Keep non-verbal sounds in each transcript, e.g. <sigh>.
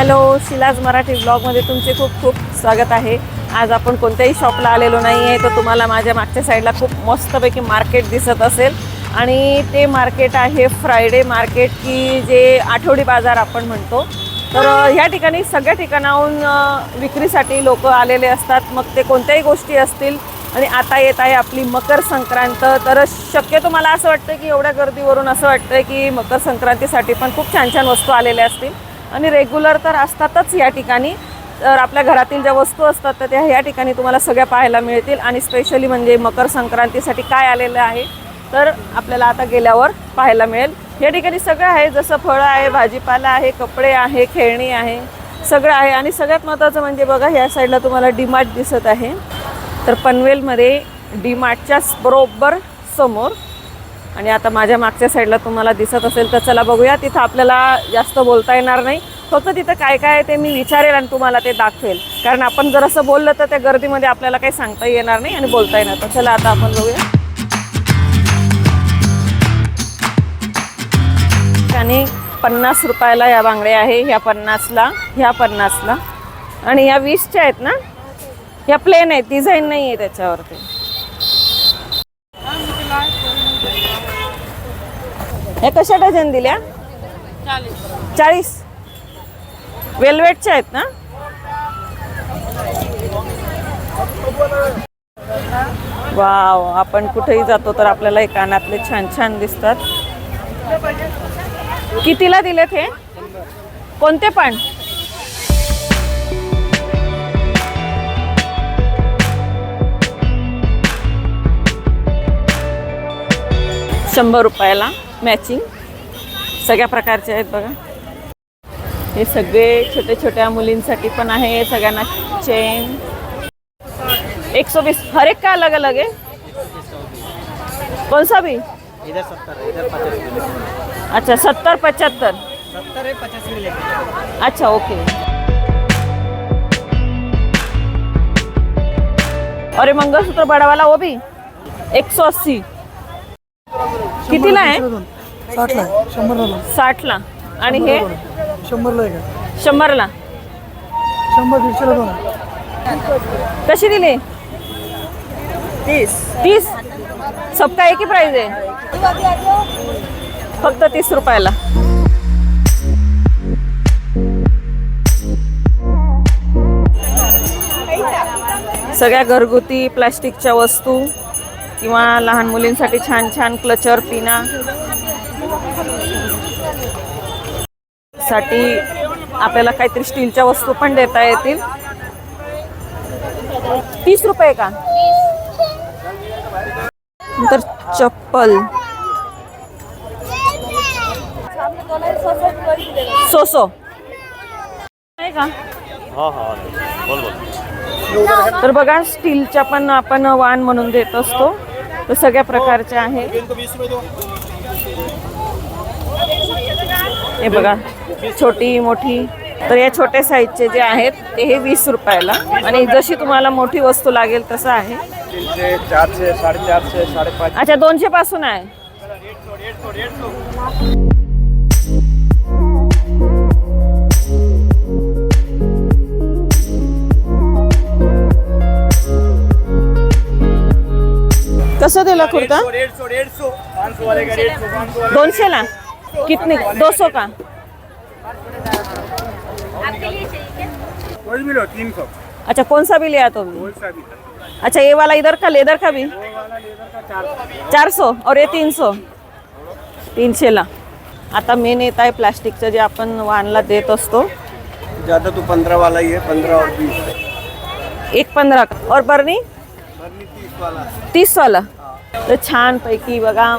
Hello Shilaj Marathi ब्लॉगमध्ये तुमचे खूप खूप स्वागत आहे. आज आपण कोणत्याही शॉपला आलेलो नाही आहे तर तुम्हाला माझ्या मागच्या साईडला खूप मस्तपैकी मार्केट दिसत असेल. आणि ते मार्केट आहे फ्रायडे मार्केट की जे आठवडी बाजार आपण म्हणतो. तर ह्या ठिकाणी सगळ्या ठिकाणाहून विक्रीसाठी लोक आलेले असतात. मग ते कोणत्याही गोष्टी असतील आणि आता येत आहे आपली मकर संक्रांत. तर शक्यतो मला असं वाटतं की एवढ्या गर्दीवरून असं वाटतं की मकर संक्रांतीसाठी पण खूप छान छान वस्तू आलेल्या असतील. आणि रेग्युलर तर असतातच या ठिकाणी. तर आपल्या घरातील ज्या वस्तू असतात तर त्या ह्या ठिकाणी तुम्हाला सगळ्या पाहायला मिळतील. आणि स्पेशली म्हणजे मकर संक्रांतीसाठी काय आलेलं आहे तर आपल्याला आता गेल्यावर पाहायला मिळेल. या ठिकाणी सगळं आहे जसं फळं आहे भाजीपाला आहे कपडे आहे खेळणी आहे सगळं आहे. आणि सगळ्यात महत्त्वाचं म्हणजे बघा ह्या साईडला तुम्हाला डीमार्ट दिसत आहे. तर पनवेलमध्ये डीमार्टच्याच बरोबर समोर आणि आता माझ्या मागच्या साईडला तुम्हाला दिसत असेल तर चला बघूया. तिथं आपल्याला जास्त बोलता येणार नाही. फक्त तिथं काय काय आहे ते मी विचारेल आणि तुम्हाला ते दाखवेल. कारण आपण जर असं बोललं तर त्या गर्दीमध्ये आपल्याला काही सांगता येणार नाही आणि बोलता येणार. तर चला आता आपण बघूया. आणि पन्नास रुपयाला या बांगड्या आहे ह्या पन्नासला ह्या पन्नासला. आणि ह्या वीसच्या आहेत ना? ह्या प्लेन आहेत डिझाईन नाही आहे त्याच्यावरती. हे कशा डझन दिल्या? चाळीस. वेलवेटच्या आहेत ना? वाव आपण कुठेही जातो तर आपल्याला हे कानातले छान छान दिसतात. कितीला दिलेत हे? कोणते पण? शंभर रुपयाला. मॅचिंग सगळ्या प्रकारचे आहेत बघा. हे सगळे छोट्या छोट्या मुलींसाठी पण आहे सगळ्यांना चेन एक सौ बीस हर एक का अलग अलग है कौन सा भी इधर सत्तर इधर पचास अच्छा सत्तर पचहत्तर. सत्तर है पचास अच्छा ओके. और ये मंगलसूत्र बड़ा वाला वो भी एक सौ अस्सी. कितीला आहे? साठला आहे शंभरला दोन. साठला. आणि हे? शंभरला एक आहे. शंभरला. शंभर दीडशेला दोन आहे. कशी दिली? तीस. तीस? सबका एक ही प्राइस आहे. फक्त तीस रुपयाला. सगळ्या घरगुती प्लॅस्टिकच्या वस्तू किंवा लहान मुलींसाठी छान छान क्लचर पिना. साठी आपल्याला काहीतरी स्टीलच्या वस्तू पण देता येतील. तीस रुपये का? नंतर चप्पल. सोसो. आहे का? हाँ हाँ बोल बोल. तर बघा स्टीलच्या पण आपण वाण म्हणून देत असतो. तर सगळ्या प्रकारचे आहे. हे बघा छोटी मोठी. तर या छोट्या साईजचे जे आहेत ते हे वीस रुपयाला. आणि जशी तुम्हाला मोठी वस्तू लागेल तसं आहे. तीनशे चारशे साडेचारशे साडेपाच अच्छा दोनशे पासून आहे. कसं दिला कुर्ता? दोनशे ला कितने दो सौ का कोई भी लो तीन सौ. अच्छा कौन सा भी लिया तो भी कोई सा भी अच्छा ये वाला इधर का लेदर का भी वो वाला लेदर का चार सौ. चार सौ और ये तीन सौ तीनशेला. आता मेन येत आहे प्लास्टिकचं जे आपण वाणला देत असतो. ज़्यादा तो पंद्रह वाला ही है पंद्रह और बीस. एक पंधरा का? और बरणी बर्नी तीस वाला. तीस वाला तर छान पैकी बघा,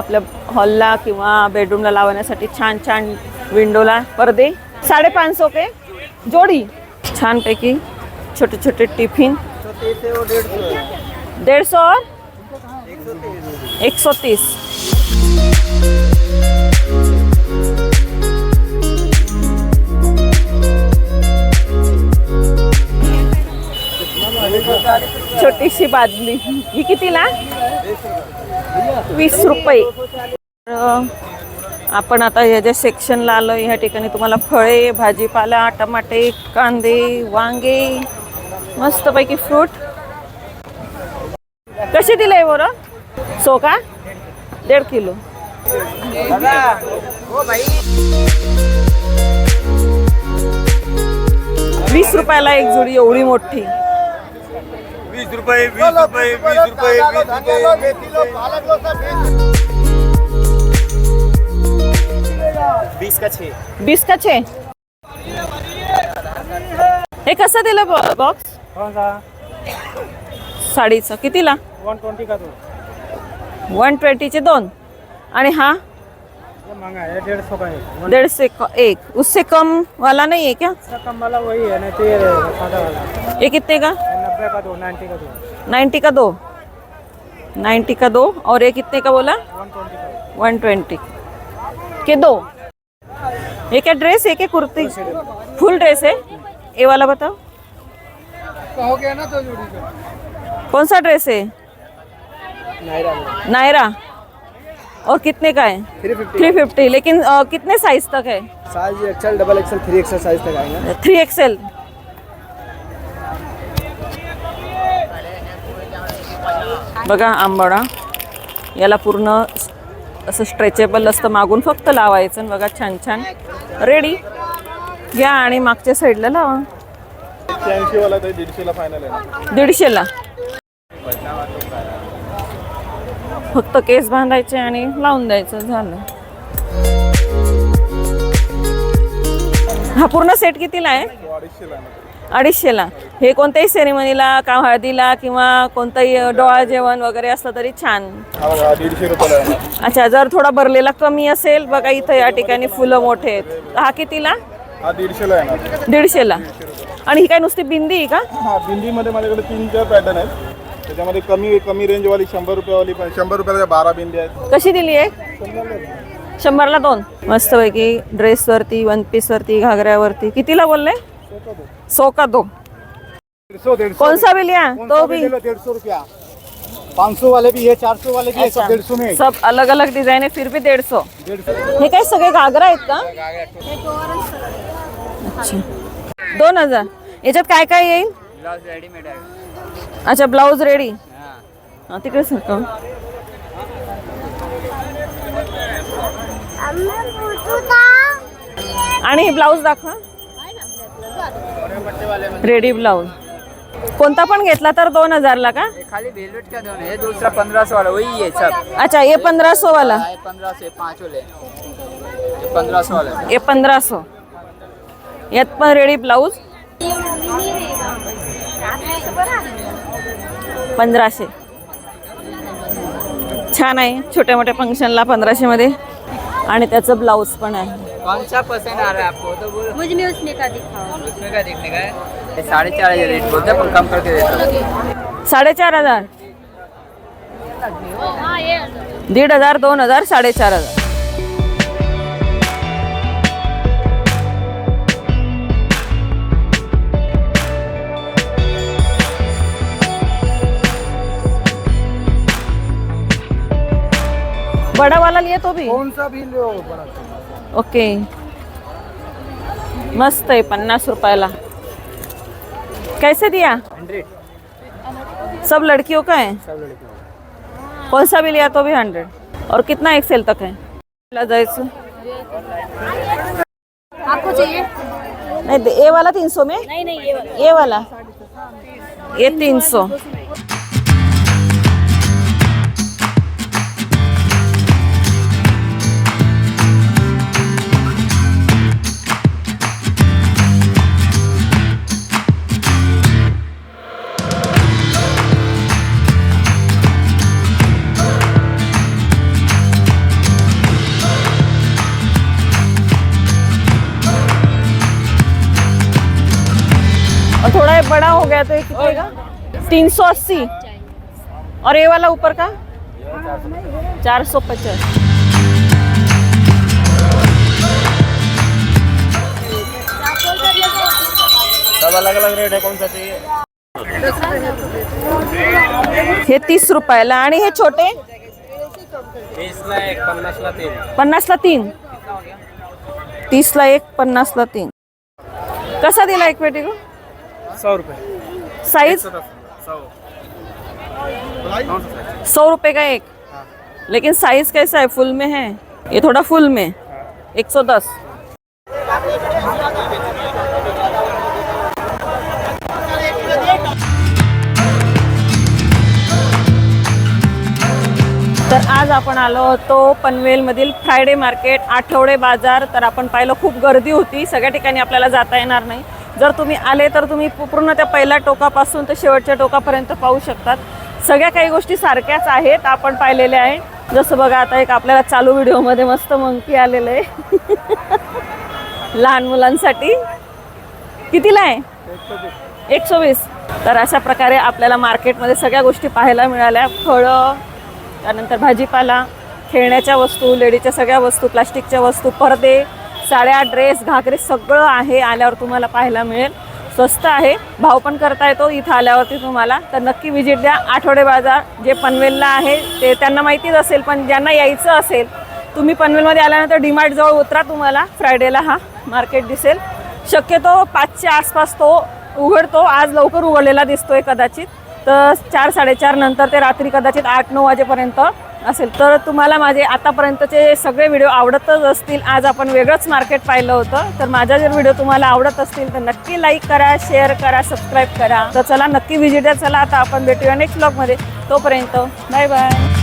आपल्या हॉलला किंवा बेडरूमला लावण्यासाठी छान छान विंडोला पडदे. साडेपाच सौ के जोडी. छान पैकी छोटे छोटे टिफ़िन डेढ़ सौ और एक सौ तीस. छोटीशी बादली. ही कितीला? वीस रुपये. आपण आता या ज्या सेक्शनला आलो ह्या ठिकाणी तुम्हाला फळे भाजीपाला टमाटे कांदे वांगे मस्तपैकी फ्रूट कसे दिले बरं? सो का? दीड किलो. वीस रुपयाला एक जोडी एवढी मोठी. रुपये वीस बीस का छः। वीस का छे? हे कसं दिलं बॉक्स कौन सा? साडीचं कितीला वन ट्वेंटी का दो वन ट्वेंटीचे दोन. आणि हा? ये महँगा है डेढ़ सौ का है वन क- एक. उससे कम वाला नहीं है क्या? कम वाला वही है नहीं तो ये सादा वाला. ये कितने का? ये का दो नाइन्टी का दो। नाइन्टी का दो? नाइन्टी का दो? और ये कितने का बोला? One twenty. का दो? ये क्या ड्रेस है क्या कुर्ती? फुल ड्रेस है? ये वाला बताओ। हो गया ना दो जोड़ी का कौन सा ड्रेस है? नायरा। नायरा। और कितने का है? Three fifty. Three fifty. लेकिन अ, कितने साइज़ तक है? Size XL double XL three XL size तक आएगा। थ्री एक्सेल बघा आंबाडा. याला पूर्ण असं स्ट्रेचेबल असतं. मागून फक्त लावायचं बघा छान छान. रेडी घ्या आणि मागच्या साईडला लावा. दीडशेला फक्त केस बांधायचे आणि लावून द्यायचं. झालं. हा पूर्ण सेट कितीला आहे? अडीचशेला हे कोणत्याही सेरेमनीला का हळदीला किंवा कोणतंही डोळा जेवण वगैरे असलं तरी छान. अच्छा जर थोडा भरलेला कमी असेल बघा इथं या ठिकाणी फुलं मोठे आहेत. हा कितीला? हा दीडशेला आणि ही काय नुसती बिंदी आहे का? हा बिंदीमध्ये माझ्याकडे तीन चार पॅटर्न आहेत. त्याच्यामध्ये कमी कमी रेंजवाली शंभर रुपयावाली पण शंभर रुपयाला बारा बिंदी आहेत. कशी दिली आहे? शंभरला दोन. मस्तपैकी ड्रेसवरती वन पीसवरती घागऱ्यावरती. कितीला बोलले? सौ का दो। सौ डेढ़ कौन सा भी लिया? तो भी। डेढ़ सौ रुपया। पाँच सौ वाले भी है चार सौ वाले भी है सब डेढ़ सौ में सब अलग अलग डिझाईन आहे फिर भी डेढ़ सौ हे काय सगळे घागरा आहेत का? अच्छा। दोन हजार। याच्यात काय काय येईल? ब्लाउज रेडीमेड आहे. अच्छा ब्लाऊज रेडी हा. तिकडे सरका आणि हे ब्लाऊज दाखवा. Ready blouse. कोणता पण घेतला तर दोन हजारला का? ये खाली वेलवेट का दोनों है दूसरा पंद्रह सौ वाला वही है सब अच्छा ये पंधरा सौ वाला पंद्रह सौ पाँच वाले ये पंद्रह सौ वाला हे पंधरा सौ यात पण रेडी ब्लाऊज. पंधराशे. छान आहे. छोट्या मोठ्या फंक्शनला पंधराशे मध्ये. आणि त्याचं ब्लाऊज पण आहे. कौन सा पसंद आ रहा है आपको? तो बोलो। मुझ में उसने का दिखाओ। उसमें का देखने का है। ये साढ़े चार हजार रेट बोलते हैं पर कम करके देता हूँ। साडेचार हजार। हाँ ये दीड हजार दोन हजार साडेचार हजार। बड़ा वाला लिए तो भी। कौन सा भी लो बड़ा ओके। मस्त आहे पन्नास रुपयाला. कैसे दिया? हंड्रेड. सब लड़कियों का है? सब लड़के कौन सा भी लिया तो भी हंड्रेड। और कितना एक्सेल तक है? आपको चाहिए? नहीं ये वाला तीन सौ में? नहीं नहीं ये वाला। ये वाला। ये तीन सौ। और थोड़ा ये बड़ा हो गया तो ये कितने का तीन सौ अस्सी। और ये वाला ऊपर का? चार सौ पचास। सब अलग अलग रेट है कौन सा चाहिए? हे तीस रुपयाला आणि हे छोटे? पन्नासला तीन. तीसला एक पन्नासला तीन. कसा दिला एक पेटी को सौ रुपये. साइज सौ रुपए का एक? लेकिन साइज कैसा है? फुल में है? ये थोड़ा फुल में। एक सौ दस। तर आज आपण आलो होतो पनवेलमधील फ्रायडे मार्केट आठवडे बाजार. तर आपण पाहिलं खूप गर्दी होती. सगळ्या ठिकाणी आपल्याला जाता येणार नाही. जर तुम्ही आले तर तुम्ही पूर्ण त्या पहिल्या टोकापासून ते शेवटच्या टोकापर्यंत पाहू शकतात. सगळ्या काही गोष्टी सारख्याच आहेत आपण पाहिलेल्या आहेत जसं बघा आता एक आपल्याला चालू व्हिडिओमध्ये मस्त मंकी आलेलं आहे. <laughs> लहान मुलांसाठी. कितीला आहे? एकशे वीस. तर अशा प्रकारे आपल्याला मार्केटमध्ये सगळ्या गोष्टी पाहायला मिळाल्या. फळं त्यानंतर भाजीपाला खेळण्याच्या वस्तू लेडीच्या सगळ्या वस्तू प्लास्टिकच्या वस्तू पडदे साड्या ड्रेस घागरे सगळं आहे आल्यावर तुम्हाला पाहायला मिळेल. स्वस्त आहे. भाव पण करता येतो इथं आल्यावरती तुम्हाला. तर नक्की व्हिजिट द्या. आठवडे बाजार जे पनवेलला आहे ते त्यांना माहितीच असेल पण ज्यांना यायचं असेल तुम्ही पनवेलमध्ये आल्यानंतर डीमार्ट जवळ उतरा तुम्हाला. फ्रायडेला हा मार्केट दिसेल. शक्यतो पाचच्या आसपास तो उघडतो. आज लवकर उघडलेला दिसतोय कदाचित. तर चार साडेचार नंतर ते रात्री कदाचित आठ नऊ वाजेपर्यंत असेल तर तुम्हाला माझे आतापर्यंतचे सगळे व्हिडिओ आवडतच असतील. आज आपण वेगळंच मार्केट पाहिलं होतं तर माझा जर व्हिडिओ तुम्हाला आवडत असतील तर नक्की लाईक करा शेअर करा सबस्क्राईब करा. तर चला नक्की व्हिजिट चला आता आपण भेटूया नेक्स्ट ब्लॉगमध्ये तोपर्यंत बाय बाय